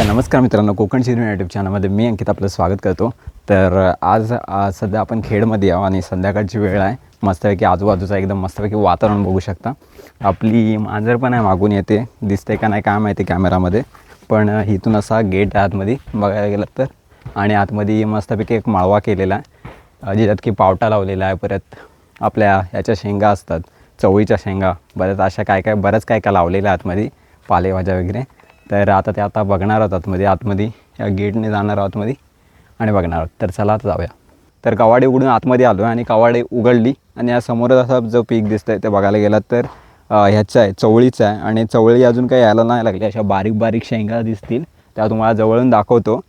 तर नमस्कार मित्रांनो. कोकण सिनेमा यूट्यूब चॅनलमध्ये मी अंकित आपलं स्वागत करतो. तर आज सध्या आपण खेडमध्ये आहो आणि संध्याकाळची वेळ आहे. मस्तपैकी आजूबाजूचा एकदम मस्तपैकी वातावरण बघू शकता. आपली मांजर पण आहे मागून येते. दिसते का नाही काय माहिती कॅमेरामध्ये पण इथून असा गेट आहे आतमध्ये बघायला गेलं तर. आणि आतमध्ये मस्तपैकी एक माळवा केलेला आहे. अ, ज्याच्यात की पावटा लावलेला आहे. परत आपल्या याच्या शेंगा असतात. चवळीच्या शेंगा. बऱ्याच अशा काय काय बरंच काय काय लावलेल्या आतमध्ये. पालेभाज्या वगैरे. तर आता ते आता बघणार आहोत आतमध्ये. आतमध्ये या गेटने जाणार आहोत आतमध्ये आणि बघणार आहोत. तर चला आता जाऊया. तर कवाडे उघडून आतमध्ये आलो आणि कवाडे उघडली आणि या समोरच असा जो पीक दिसतंय ते बघायला गेलात तर ह्याचं आहे चवळीचं आहे. आणि चवळी अजून काही यायला नाही लागली. अशा बारीक बारीक शेंगा दिसतील. त्या तुम्हाला जवळून दाखवतो.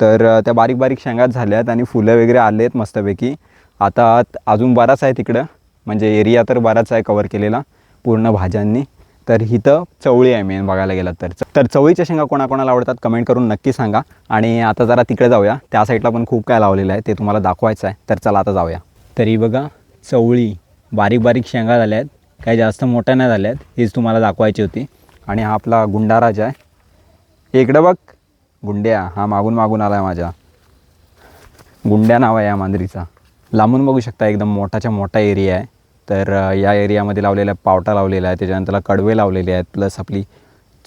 तर त्या बारीक बारीक शेंगा झाल्यात आणि फुलं वगैरे आले आहेत मस्तपैकी. आता आत- अजून बराच आहे तिकडं. म्हणजे एरिया तर बराच आहे कवर केलेला. पूर्ण भाज्यांनी. तर इथं चवळी आहे मेन बघायला गेलं तर. तर चवळीच्या शेंगा कोणाकोणाला आवडतात कमेंट करून नक्की सांगा. आणि आता जरा तिकडे जाऊया. त्या साईडला पण खूप काय लावलेलं आहे ते तुम्हाला दाखवायचं आहे. तर चला आता जाऊया. तरी बघा चवळी बारीक बारीक शेंगा झाल्या आहेत. काही जास्त मोठ्या नाही झाल्या आहेत. हीच तुम्हाला दाखवायची होती. आणि हा आपला गुंडाराज आहे. इकडं बघ गुंड्या. हा मागून मागून आला आहे माझ्या. गुंड्या नाव आहे या मांजरीचा. लांबून बघू शकता एकदम मोठाच्या मोठा एरिया आहे. तर या एरियामध्ये लावलेल्या पावटा लावलेला आहे त्याच्यानंतरला कडवे लावलेले आहेत प्लस आपली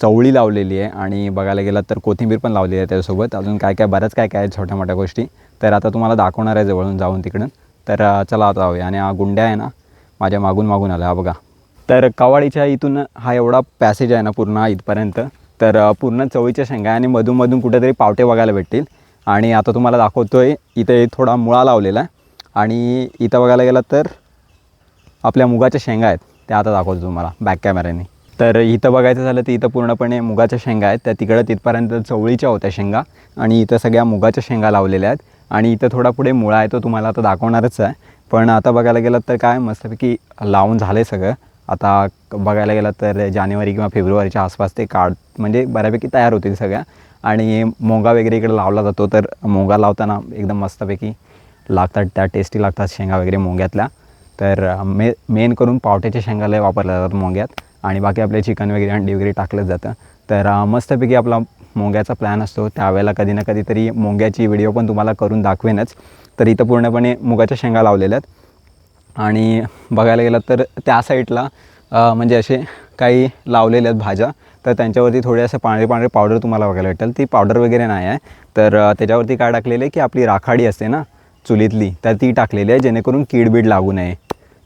चवळी लावलेली आहे आणि बघायला गेलात तर कोथिंबीर पण लावलेली आहे त्याच्यासोबत. अजून काय काय बऱ्याच काय काय आहेत छोट्या मोठ्या गोष्टी. तर आता तुम्हाला दाखवणार आहे जवळून जाऊन तिकडून. तर चला आता जाऊया. आणि हा गुंड्या आहे ना माझ्या मागून मागून आला हा बघा. तर कवाडीच्या इथून हा एवढा पॅसेज आहे ना पूर्ण इथपर्यंत. तर पूर्ण चवळीच्या शेंगा आहे आणि मधूनमधून कुठेतरी पावटे बघायला भेटतील. आणि आता तुम्हाला दाखवतो आहे इथे थोडा मुळा लावलेला आहे. आणि इथं बघायला गेलात तर आपल्या मुगाच्या शेंगा आहेत त्या आता दाखवतो तुम्हाला बॅक कॅमेऱ्याने तर इथं बघायचं झालं तर इथं पूर्णपणे मुगाच्या शेंगा आहेत त्या तिकडं तिथपर्यंत चवळीच्या होत्या शेंगा आणि इथं सगळ्या मुगाच्या शेंगा लावलेल्या आहेत आणि इथं थोडा पुढे मुळा आहे तो तुम्हाला आता दाखवणारच आहे. पण आता बघायला गेलात तर काय मस्तपैकी लावून झालं आहे सगळं. आता बघायला गेलात तर जानेवारी किंवा फेब्रुवारीच्या आसपास ते काढ म्हणजे बऱ्यापैकी तयार होतील सगळ्या. आणि मोंगा वगैरे इकडे लावला जातो तर मोंगा लावताना एकदम मस्तपैकी लागतात त्या टेस्टी लागतात शेंगा वगैरे मोंग्यातल्या. तर मे मेन करून पावट्याच्या शेंगा लय वापरल्या जातात मोंग्यात आणि बाकी आपले चिकन वगैरे अंडी वगैरे टाकलं जातं. तर मस्तपैकी आपला मोंग्याचा प्लॅन असतो. त्यावेळेला कधी ना कधीतरी मोंग्याची व्हिडिओ पण तुम्हाला करून दाखवेनच. तर इथं पूर्णपणे मुगाच्या शेंगा लावलेल्या आहेत. आणि बघायला गेलं तर त्या साईडला म्हणजे असे काही लावलेल्या आहेत भाज्या. तर त्यांच्यावरती थोडे असे पांढरे पांढरे पावडर तुम्हाला बघायला भेटेल. ती पावडर वगैरे नाही आहे. तर त्याच्यावरती काय टाकलेलं आहे की आपली राखाडी असते ना चुलीतली तर ती टाकलेली आहे जेणेकरून कीडबीड लागू नये.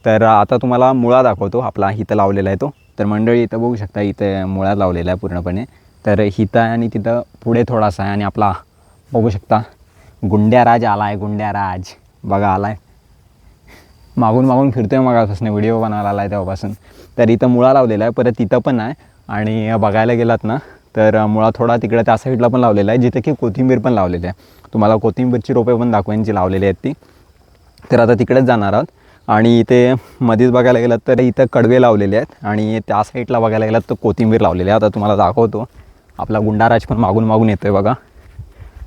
तर आता तुम्हाला मुळा दाखवतो आपला इथं लावलेला आहे तो. तर मंडळी इथं बघू शकता इथं मुळा लावलेला आहे पूर्णपणे. तर हिथं आहे आणि तिथं पुढे थोडासा आहे आणि आपला बघू शकता गुंड्याराज आला आहे गुंड्याराज. बघा आला आहे मागून मागून फिरतोय मगापासून व्हिडिओ बनवायला आला आहे तेव्हापासून. तर इथं मुळा लावलेला आहे परत तिथं पण आहे. आणि बघायला गेलात ना तर मुळा थोडा तिकडं त्या साईडला पण लावलेला आहे जिथे की कोथिंबीर पण लावलेली आहे. तुम्हाला कोथिंबीरची रोपे पण दाखवेन जी लावलेली आहेत ती. तर आता तिकडेच जाणार आहोत. आणि इथे मध्येच बघायला गेलात तर इथं कडवे लावलेले आहेत आणि त्या साईडला बघायला गेलात तर कोथिंबीर लावलेली आहे. आता तुम्हाला दाखवतो. आपला गुंडाराज पण मागून मागून येतो आहे बघा.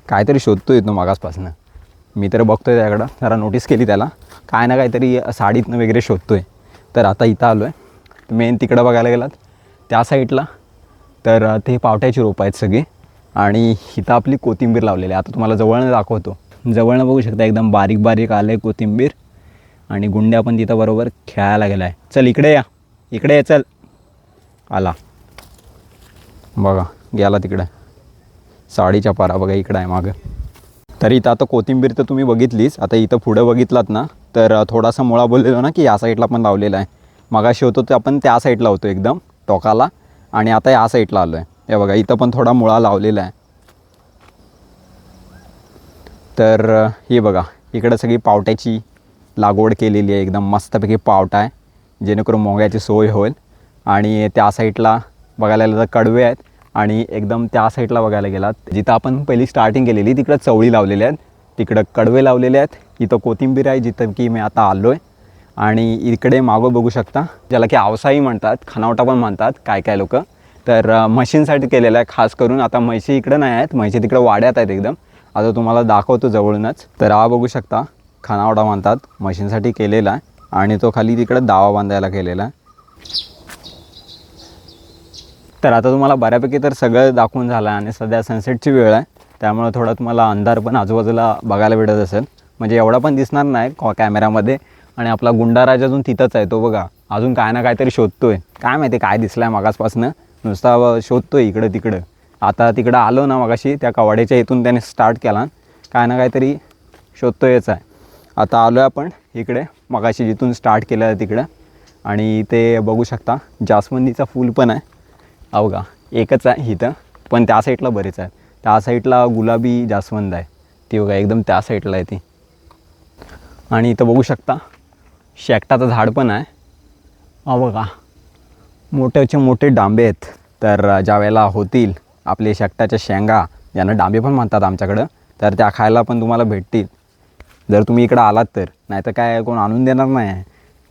काहीतरी शोधतो येतो मागासपासनं. मी तर बघतो आहे त्याकडं. जरा नोटीस केली त्याला. काय ना काहीतरी साडीतनं वगैरे शोधतो आहे तर आता इथं आलो आहे मेन तिकडं बघायला गेलात. त्या साईडला. तर ते पावट्याची रोपं आहेत सगळी. आणि इथं आपली कोथिंबीर लावलेली आहे. आता तुम्हाला जवळनं दाखवतो. जवळनं बघू शकता एकदम बारीक बारीक आलं आहे कोथिंबीर. आणि गुंड्या पण तिथं बरोबर खेळायला गेला आहे चल इकडे या. इकडे या चल. आला. बघा गेला तिकडे. साडीच्या पारा बघा इकडं आहे मागं. तर इथं आता कोथिंबीर तर तुम्ही बघितलीच. आता इथं पुढं बघितलात ना तर थोडासा मुळा बोललेलो ना की या साईडला पण लावलेला आहे. मगाशी होतो ते आपण त्या साईडला होतो एकदम टोकाला. आणि आता या साईडला आलो आहे हे बघा इथं पण थोडा मुळा लावलेला आहे. तर हे बघा इकडं सगळी पावट्याची लागवड केलेली आहे. एकदम मस्तपैकी पावटा आहे. जेणेकरून मोग्याची सोय होईल. आणि त्या साईडला बघायला गेलं तर कडवे आहेत. आणि एकदम त्या साईडला बघायला गेलात जिथं आपण पहिली स्टार्टिंग केलेली तिकडं चवळी लावलेल्या आहेत. तिकडं कडवे लावलेले आहेत. इथं कोथिंबीर आहे जिथं की मी आता आलो आहे आणि इकडे मागं बघू शकता ज्याला की आवसाही म्हणतात खानावटा पण म्हणतात काय काय लोक. तर म्हशींसाठी केलेलं आहे खास करून आता म्हशी इकडं नाही आहेत. म्हशी तिकडं वाड्यात आहेत एकदम. आता तुम्हाला दाखवतो जवळूनच. तर हा बघू शकता खानावडा म्हणतात मशीनसाठी केलेला आहे. आणि तो खाली तिकडं दावा बांधायला केलेला आहे. तर आता तुम्हाला बऱ्यापैकी तर सगळं दाखवून झालं आहे आणि सध्या सनसेटची वेळ आहे. त्यामुळे थोडा तुम्हाला अंधार पण आजूबाजूला बघायला भेटत असेल. म्हणजे एवढा पण दिसणार नाही कॉ कॅमेऱ्यामध्ये. आणि आपला गुंडाराज अजून तिथंच आहे तो बघा. अजून काय ना काहीतरी शोधतो आहे काय माहिती काय दिसलं आहे मागासपासनं. नुसता शोधतो आहे इकडं तिकडं. आता तिकडं आलो ना मगाशी त्या कवाड्याच्या इथून त्याने स्टार्ट केला. काय ना काहीतरी शोधतोयच आहे. आता आलो आहे आपण इकडे. मगाशी जिथून स्टार्ट केलं आहे तिकडं. आणि ते बघू शकता जास्वंदीचा फूल पण आहे. अवघा एकच आहे इथं पण त्या साईडला बरेच आहेत. त्या साईडला गुलाबी जास्वंद आहे. ती बघा एकदम त्या साईडला आहे ती. आणि इथं बघू शकता शेकटाचं झाड पण आहे. हा बघा मोठ्याचे मोठे डांबे आहेत. तर ज्या वेळेला होतील आपले शेकटाच्या शेंगा ज्यांना डांबे पण म्हणतात आमच्याकडं तर त्या खायला पण तुम्हाला भेटतील. जर तुम्ही इकडं आलात तर नाही तर काय कोण आणून देणार नाही आहे.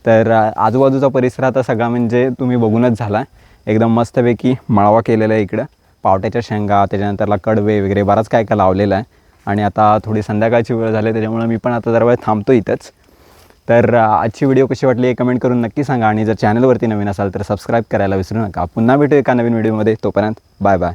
तर आजूबाजूचा परिसर आता सगळा म्हणजे तुम्ही बघूनच झाला. एकदम मस्तपैकी मळावा केलेला आहे इकडं. पावट्याच्या शेंगा त्याच्यानंतरला कडवे वगैरे बराच काय काय लावलेला आहे. आणि आता थोडी संध्याकाळची वेळ झाली त्याच्यामुळे मी पण आता जरा वेळ थांबतो इथंच. तर आजची व्हिडिओ कशी वाटली हे कमेंट करून नक्की सांगा. आणि जर चॅनलवरती नवीन असाल तर सबस्क्राईब करायला विसरू नका. पुन्हा भेटू एका नवीन व्हिडिओमध्ये. तोपर्यंत बाय बाय.